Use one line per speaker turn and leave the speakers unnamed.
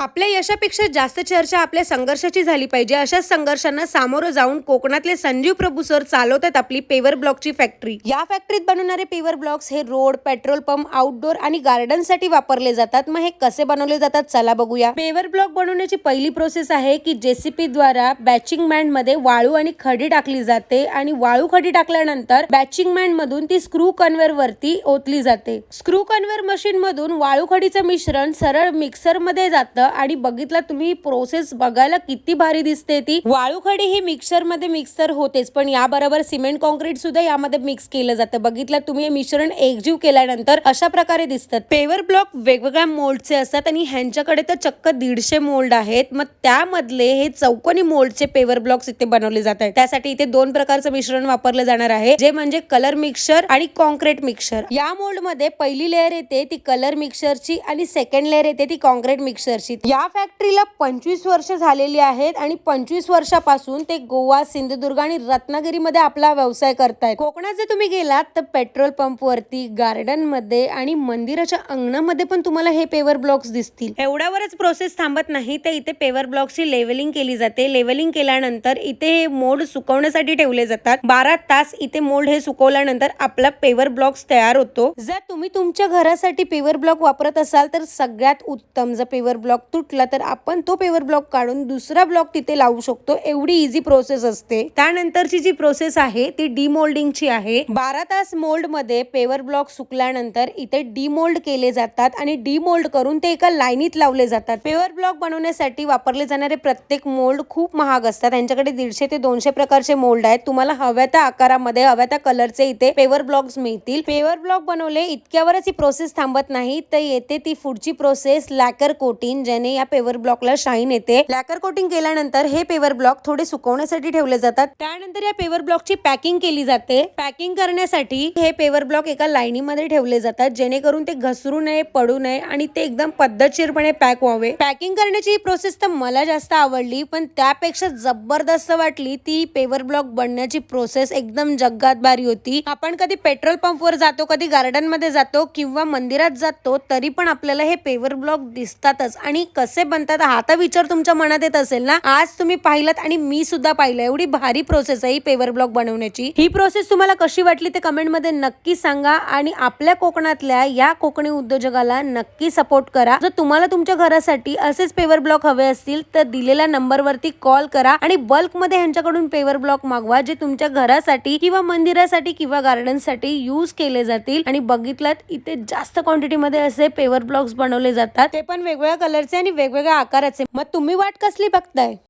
आपल्या यशापेक्षा जास्त चर्चा आपल्या संघर्षाची झाली पाहिजे. अशाच संघर्षांना सामोरं जाऊन कोकणातले संजीव प्रभू सर चालवतात आपली पेवर ब्लॉकची फॅक्टरी. या फॅक्टरीत बनवणारे पेवर ब्लॉक्स हे रोड पेट्रोल पंप आउटडोर आणि गार्डनसाठी वापरले जातात. मग हे कसे बनवले जातात? चला बघूया. पेवर ब्लॉक बनवण्याची पहिली प्रोसेस आहे की जेसीपी द्वारा बॅचिंग मॅनमध्ये वाळू आणि खडी टाकली जाते आणि वाळू खडी टाकल्यानंतर बॅचिंग मॅन मधून ती स्क्रू कन्व्हेअर वरती ओतली जाते. स्क्रू कन्व्हेअर मशीन मधून वाळू खडीचं मिश्रण सरळ मिक्सरमध्ये जातं आणि बघितलं तुम्ही प्रोसेस बघायला किती भारी दिसते ती. वाळूखडी ही मिक्सरमध्ये मिक्सर होतेच पण याबरोबर सिमेंट कॉन्क्रीट सुद्धा यामध्ये मिक्स केलं जातं. बघितलं तुम्ही हे मिश्रण एकजीव केल्यानंतर अशा प्रकारे दिसतात. पेवर ब्लॉक वेगवेगळ्या मोल्डचे असतात आणि ह्यांच्याकडे तर चक्क दीडशे मोल्ड आहेत. मग त्यामधले हे चौकोनी मोल्डचे पेवर ब्लॉक्स इथे बनवले जात आहेत. त्यासाठी इथे दोन प्रकारचं मिश्रण वापरलं जाणार आहे जे म्हणजे कलर मिक्सर आणि कॉन्क्रीट मिक्सर या मोल्डमध्ये पहिली लेअर येते ती कलर मिक्सरची आणि सेकंड लेअर येते ती कॉन्क्रीट मिक्सरची या फॅक्टरीला पंचवीस वर्ष झालेली आहेत आणि पंचवीस वर्षापासून ते गोवा सिंधुदुर्ग आणि रत्नागिरीमध्ये आपला व्यवसाय करतायत. कोकणात जर तुम्ही गेलात तर पेट्रोल पंप वरती गार्डनमध्ये आणि मंदिराच्या अंगणामध्ये पण तुम्हाला हे पेवर ब्लॉक्स दिसतील. एवढ्यावरच प्रोसेस थांबत नाही तर इथे पेवर ब्लॉक्सची लेवलिंग केली जाते. लेवलिंग केल्यानंतर इथे हे मोल्ड सुकवण्यासाठी ठेवले जातात. बारा तास इथे मोल्ड हे सुकवल्यानंतर आपला पेवर ब्लॉक्स तयार होतो. जर तुम्ही तुमच्या घरासाठी पेवर ब्लॉक वापरत असाल तर सगळ्यात उत्तम जर पेवर ब्लॉक तुटला तर आपण तो पेवर ब्लॉक काढून दुसरा ब्लॉक तिथे लावू शकतो. एवढी इझी प्रोसेस असते. त्यानंतरची जी प्रोसेस आहे ती डिमोल्डिंगची आहे. बारा तास मोल्डमध्ये पेवर ब्लॉक सुकल्यानंतर इथे डिमोल्ड केले जातात आणि डिमोल्ड करून ते एका लाईनीत लावले जातात. पेवर ब्लॉक बनवण्यासाठी वापरले जाणारे प्रत्येक मोल्ड खूप महाग असतात. त्यांच्याकडे दीडशे ते दोनशे प्रकारचे मोल्ड आहेत. तुम्हाला हव्या त्या आकारामध्ये हव्या त्या कलरचे इथे पेवर ब्लॉक्स मिळतील. पेवर ब्लॉक बनवले इतक्यावरच ही प्रोसेस थांबत नाही. तर येते ती पुढची प्रोसेस लॅकर कोटिंग केल्याने या पेवर ब्लॉकला शाईन येते. लॅकर कोटिंग केल्यानंतर हे पेवर ब्लॉक थोडे सुकवण्यासाठी ठेवले जातात. त्यानंतर या पेवर ब्लॉकची पॅकिंग केली जाते. पॅकिंग करण्यासाठी हे पेवर ब्लॉक एका लाईनीमध्ये ठेवले जातात जेणेकरून ते घसरू नये पडू नये आणि ते एकदम पद्धतशीरपणे पॅक व्हावे. पॅकिंग करण्याची ही प्रोसेस तर मला जास्त आवडली पण त्यापेक्षा जबरदस्त वाटली ती पेवर ब्लॉक बनण्याची प्रोसेस एकदम जगात भारी होती. आपण कधी पेट्रोल पंपवर जातो कधी गार्डनमध्ये जातो किंवा मंदिरात जातो तरी पण आपल्याला हे पेवर ब्लॉक दिसतातच. आणि कसे बनतात हा तर विचार तुमच्या मनात येत असेल ना? आज तुम्ही पाहिलात आणि मी सुद्धा पाहिलं. एवढी भारी प्रोसेस आहे ही पेवर ब्लॉक बनवण्याची. ही प्रोसेस तुम्हाला कशी वाटली ते कमेंटमध्ये नक्की सांगा आणि आपल्या कोकणातल्या या कोकणी उद्योजकाला नक्की सपोर्ट करा. जर तुम्हाला तुमच्या घरासाठी असेच पेवर ब्लॉक हवे असतील तर दिलेल्या नंबरवरती कॉल करा आणि बल्कमध्ये ह्यांच्याकडून पेवर ब्लॉक मागवा जे तुमच्या घरासाठी किंवा मंदिरासाठी किंवा गार्डनसाठी यूज युज केले जातील. आणि बघितलात इथे जास्त क्वांटिटी मध्ये असे पेवर ब्लॉक्स बनवले जातात. ते पण वेगवेगळ्या कलरचे आणि वेगवेगळ्या आकाराचे. मग तुम्ही वाट कसली बघताय?